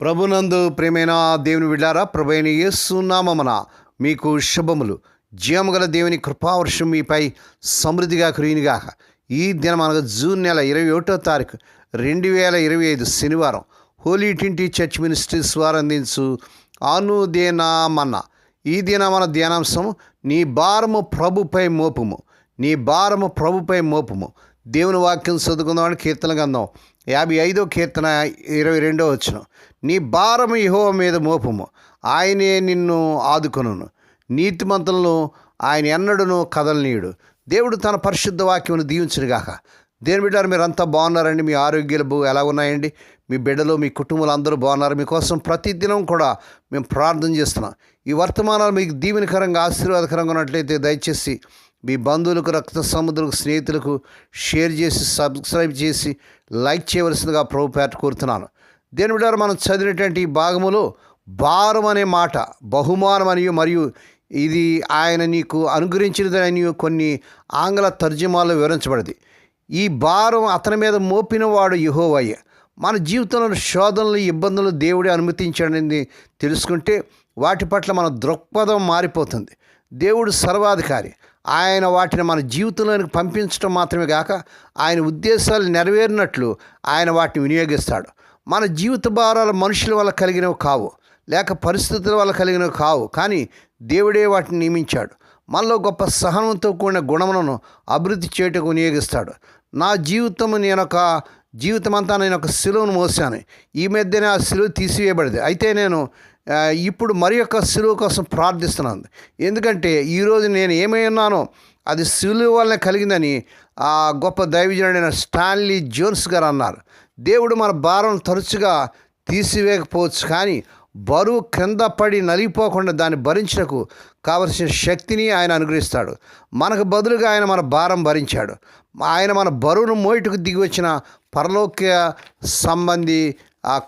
ప్రభునందు ప్రేమైన దేవుని విడారా ప్రభైన యేసునామమన మీకు శుభములు. జీవముగల దేవుని కృపావర్షం మీపై సమృద్ధిగా కురియునిగాక ఈ దినం అనగా జూన్ నెల ఇరవై ఒకటో తారీఖు రెండు వేల ఇరవై ఐదు శనివారం హోలీ ట్వంటీ చర్చ్ మినిస్ట్రీస్ వారు అందించు అనుదేనామన్న ఈ దినమన ధ్యానాంశం నీ భారము ప్రభుపై మోపుము. నీ భారము ప్రభుపై మోపుము. దేవుని వాక్యం చదువుకుందామని కీర్తన గందాం యాభై ఐదో కీర్తన ఇరవై రెండో వచ్చిన నీ భారము యహో మీద మోపుము. ఆయనే నిన్ను ఆదుకొనును. నీతిమంతులను ఆయన ఎన్నడను కదలనీయుడు. దేవుడు తన పరిశుద్ధ వాక్యమును దీవించునుగాక. దేని బిడ్డారు మీరు అంతా బాగున్నారండి? మీ ఆరోగ్యాలు ఎలా ఉన్నాయండి? మీ బిడ్డలు మీ కుటుంబాలు అందరూ బాగున్నారు? మీకోసం ప్రతిదినం కూడా మేము ప్రార్థన చేస్తున్నాం. ఈ వర్తమానాలు మీకు దీవెనకరంగా ఆశీర్వాదకరంగా ఉన్నట్లయితే దయచేసి మీ బంధువులకు రక్త సముద్రులకు స్నేహితులకు షేర్ చేసి సబ్స్క్రైబ్ చేసి లైక్ చేయవలసిందిగా ప్రభు పేట కోరుతున్నాను. దేని బిడ్డారు మనం చదివినటువంటి ఈ భాగములో భారం అనే మాట బహుమానం అని మరియు ఇది ఆయన నీకు అనుగ్రహించినదని కొన్ని ఆంగ్ల తర్జుమాలో వివరించబడింది. ఈ భారం అతని మీద మోపినవాడు యహోవయ్య మన జీవితంలో శోధనలు ఇబ్బందులు దేవుడే అనుమతించాడని తెలుసుకుంటే వాటి పట్ల మన దృక్పథం మారిపోతుంది. దేవుడు సర్వాధికారి. ఆయన వాటిని మన జీవితంలోనికి పంపించడం మాత్రమే కాక ఆయన ఉద్దేశాలు నెరవేరినట్లు ఆయన వాటిని వినియోగిస్తాడు. మన జీవిత భారాలు మనుషుల వల్ల కలిగినవి కావు లేక పరిస్థితుల వల్ల కలిగినవి కావు కానీ దేవుడే వాటిని నియమించాడు. మనలో గొప్ప సహనంతో కూడిన గుణములను అభివృద్ధి చేయటకు వినియోగిస్తాడు. నా జీవితం నేను ఒక జీవితం అంతా నేను ఒక సిలువను మోసాను ఈ మధ్యనే ఆ సిలువ తీసివేయబడింది. అయితే నేను ఇప్పుడు మరి యొక్క సిలువ కోసం ప్రార్థిస్తున్నాను. ఎందుకంటే ఈరోజు నేను ఏమై ఉన్నానో అది సిలువ వల్లనే కలిగిందని ఆ గొప్ప దైవజనుడైన స్టాన్లీ జోన్స్ గారు అన్నారు. దేవుడు మన భారం తరచుగా తీసివేయకపోవచ్చు కానీ బరువు క్రింద పడి నలిగిపోకుండా దాన్ని భరించటకు కావలసిన శక్తిని ఆయన అనుగ్రహిస్తాడు. మనకు బదులుగా ఆయన మన భారం భరించాడు. ఆయన మన బరువును మోయిటకు దిగి వచ్చిన పరలోక్య సంబంధి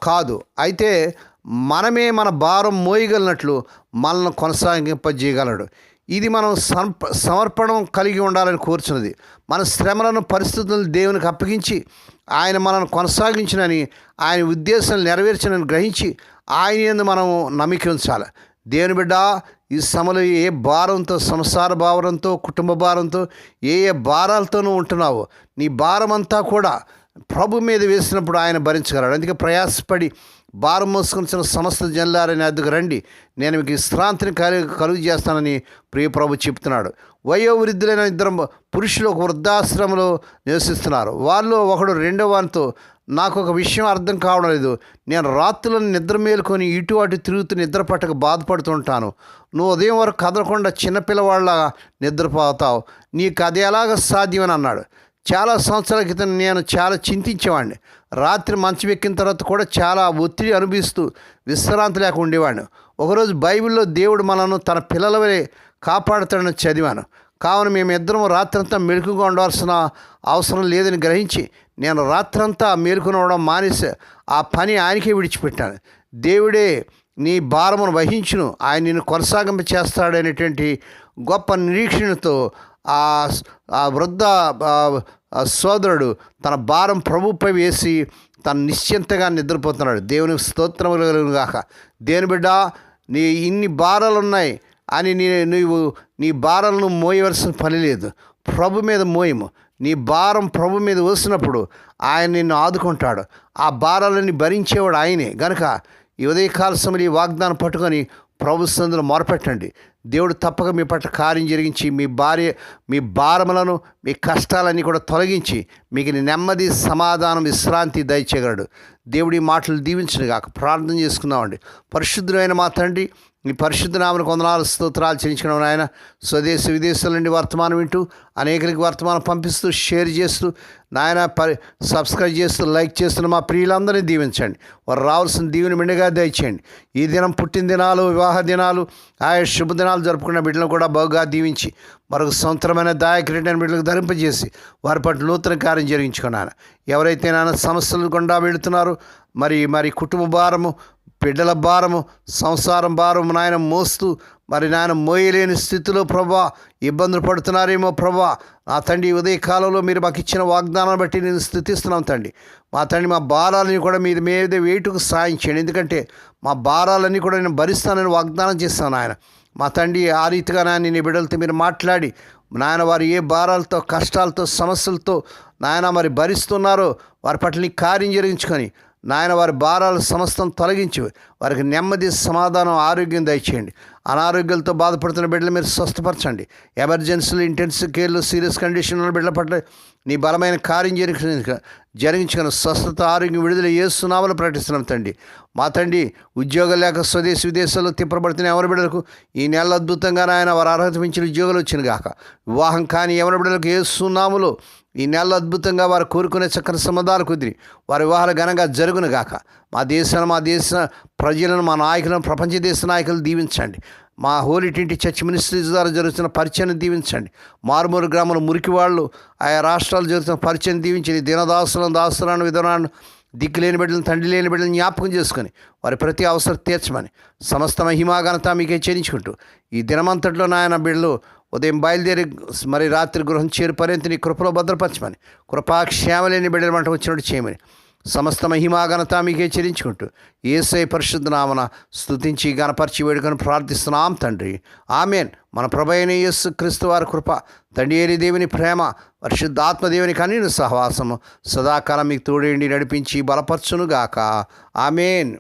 కాదు. అయితే మనమే మన భారం మోయగలిగినట్లు మనల్ని కొనసాగింపజేయగలడు. ఇది మనం సమర్ప సమర్పణం కలిగి ఉండాలని కోరుచున్నది. మన శ్రమలను పరిస్థితులను దేవునికి అప్పగించి ఆయన మనల్ని కొనసాగించినని ఆయన ఉద్దేశాలు నెరవేర్చనని గ్రహించి ఆయన మనం నమ్మిక ఉంచాలి. దేవుని బిడ్డ ఈ సమలు ఏ భారంతో సంసార భారంతో కుటుంబ భారంతో ఏ ఏ భారాలతోనూ ఉంటున్నావో నీ భారం అంతా కూడా ప్రభు మీద వేసినప్పుడు ఆయన భరించగలడు. అందుకే ప్రయాసపడి భారం మోసుకొచ్చిన సమస్త జనులారని అద్దకు రండి. నేను మీకు విశ్రాంతిని కలుగు కలుగు చేస్తానని ప్రియప్రభు చెప్తున్నాడు. వయోవృద్ధులైన ఇద్దరు పురుషులు ఒక వృద్ధాశ్రమంలో నివసిస్తున్నారు. వాళ్ళు ఒకడు రెండో వానితో నాకు ఒక విషయం అర్థం కావడం లేదు. నేను రాత్రులను నిద్ర మేలుకొని ఇటు అటు తిరుగుతూ నిద్ర పట్టక బాధపడుతుంటాను. నువ్వు ఉదయం వరకు కదలకుండా చిన్నపిల్లవాళ్ళగా నిద్రపోతావు. నీకు అది ఎలాగ సాధ్యమని అన్నాడు. చాలా సంవత్సరాల క్రితం నేను చాలా చింతించేవాడిని. రాత్రి మంచం ఎక్కిన తర్వాత కూడా చాలా ఒత్తిడి అనుభవిస్తూ విశ్రాంతి లేక ఉండేవాడిని. ఒకరోజు బైబిల్లో దేవుడు మనను తన పిల్లల వలె కాపాడుతాడని చదివాను. కావున మేమిద్దరం రాత్రంతా మెలుకుగా ఉండవలసిన అవసరం లేదని గ్రహించి నేను రాత్రంతా మేలుకునవడం మానేసి ఆ పని ఆయనకే విడిచిపెట్టాను. దేవుడే నీ భారమును వహించును. ఆయన నిన్ను కొనసాగింప చేస్తాడనేటువంటి గొప్ప నిరీక్షణతో ఆ వృద్ధ సోదరుడు తన భారం ప్రభుపై వేసి తను నిశ్చింతగా నిద్రపోతున్నాడు. దేవునికి స్తోత్రం గాక దేని బిడ్డ నీ ఇన్ని భారాలు ఉన్నాయి అని నీ నీవు నీ భారాలను మోయవలసిన పని లేదు. ప్రభు మీద మోయము. నీ భారం ప్రభు మీద వేసినప్పుడు ఆయన నిన్ను ఆదుకుంటాడు. ఆ భారాలని భరించేవాడు ఆయనే. గనుక ఈ ఉదయకాల సమయంలో ఈ వాగ్దానం పట్టుకొని ప్రభు మొరపెట్టండి. దేవుడు తప్పక మీ పట్ల కార్యం జరిగించి మీ భార్య మీ భారములను మీ కష్టాలన్నీ కూడా తొలగించి మీకు నెమ్మది సమాధానం విశ్రాంతి దయచేయగలడు. దేవుడి మాటలు దీవించను కాక ప్రార్థన చేసుకుందామండి. పరిశుద్ధమైన మా తండ్రి ఈ పరిశుద్ధ నామను కొందనాలు స్తోత్రాలు చెల్లించడం నాయన. స్వదేశ విదేశాల నుండి వర్తమానం వింటూ అనేకరికి వర్తమానం పంపిస్తూ షేర్ చేస్తూ నాయన పరి సబ్స్క్రైబ్ చేస్తూ లైక్ చేస్తున్న మా ప్రియులందరినీ దీవించండి. వారు రావాల్సిన దీవెని మిండగా దయచేయండి. ఈ దినం పుట్టిన దినాలు వివాహ దినాలు ఆయా శుభదినాలు జరుపుకున్న బిడ్డలను కూడా బాగా దీవించి మరొక సంవత్సరమైన దాయకరీటైన బిడ్డలకు ధరింపజేసి వారి పట్ల నూతన కార్యం జరిగించుకున్నాను. ఎవరైతే నాన్న సమస్యలు గుండా వెళుతున్నారో మరి మరి కుటుంబ భారము బిడ్డల భారము సంసారం భారము నాయన మోస్తూ మరి నాయన మోయలేని స్థితిలో ప్రభా ఇబ్బందులు పడుతున్నారేమో ప్రభా. నా తండ్రి ఉదయ కాలంలో మీరు మాకు ఇచ్చిన వాగ్దానాన్ని బట్టి నేను స్థుతిస్తున్నాం తండ్రి. మా తండ్రి మా భారాలని కూడా మీరు మీద వేటుకు సాయం చేయండి. ఎందుకంటే మా భారాలన్నీ కూడా నేను భరిస్తానని వాగ్దానం చేస్తాను ఆయన మా తండ్రి ఆ రీతిగా నాయన నీ బిడ్డలతో మీరు మాట్లాడి నాయన వారు ఏ భారాలతో కష్టాలతో సమస్యలతో నాయన మరి భరిస్తున్నారో వారి పట్ల నీ కార్యం జరిగించుకొని నాయన వారి భారాలు సమస్తం తొలగించి. వారికి నెమ్మది సమాధానం ఆరోగ్యం దయచేయండి. అనారోగ్యాలతో బాధపడుతున్న బిడ్డలు మీరు స్వస్థపరచండి. ఎమర్జెన్సీలు ఇంటెన్సివ్ కేర్లు సీరియస్ కండిషన్లు బిడ్డల పట్ల నీ బలమైన కార్యం జరిగి జరిగించుకున్న స్వస్థత ఆరోగ్యం విడుదల చేస్తున్నామని ప్రకటిస్తున్నాం తండ్రి. మా తండ్రి ఉద్యోగం లేక స్వదేశ విదేశాల్లో తిప్పబడుతున్న ఎవరి బిడ్డలకు ఈ నెల అద్భుతంగా ఆయన వారు అర్హత మించిన ఉద్యోగాలు వచ్చిన గాక. వివాహం కాని ఎవరి బిడ్డలకు ఏ ఈ నెల అద్భుతంగా వారు కోరుకునే చక్కని సంబంధాలు కుదిరి. వారి వివాహాలు ఘనంగా జరుగును గాక. మా దేశాన్ని మా దేశ ప్రజలను మా నాయకులను ప్రపంచ దేశ నాయకులు దీవించండి. మా హోలీ టింటి చర్చ్ మినిస్ట్రీస్ ద్వారా జరుగుతున్న పరిచయాన్ని దీవించండి. మారుమూరు గ్రామంలో మురికి వాళ్ళు ఆయా రాష్ట్రాలు జరుగుతున్న పరిచయం దీవించండి. దినదాసులను దాసులను విధానాన్ని దిక్కు లేని బిడ్డలను తండ్రి లేని బిడ్డలను జ్ఞాపకం చేసుకొని వారి ప్రతి అవసరం తీర్చమని సమస్త మహిమాఘనత మీకే చేయించుకుంటూ ఈ దినమంతట్లో నాయన బిడ్డలు ఉదయం బయలుదేరి మరి రాత్రి గృహం చేరు పర్యంత నీ కృపలో భద్రపరచమని కృపాక్షేమ లేని బిడ్డలు మంట వచ్చినట్టు చేయమని సమస్త మహిమాఘనత మీకే చెల్లించుకుంటూ ఏసై పరిశుద్ధ నామన స్థుతించి గణపరిచి వేడుకొని ప్రార్థిస్తున్నాం తండ్రి. ఆమెన్. మన ప్రభైన యేసు క్రీస్తు వారి కృప తండ్రి దేవుని ప్రేమ పరిశుద్ధాత్మదేవుని కనీన సహవాసము సదాకాలం మీకు తోడేండి నడిపించి బలపరచునుగాక. ఆమెన్.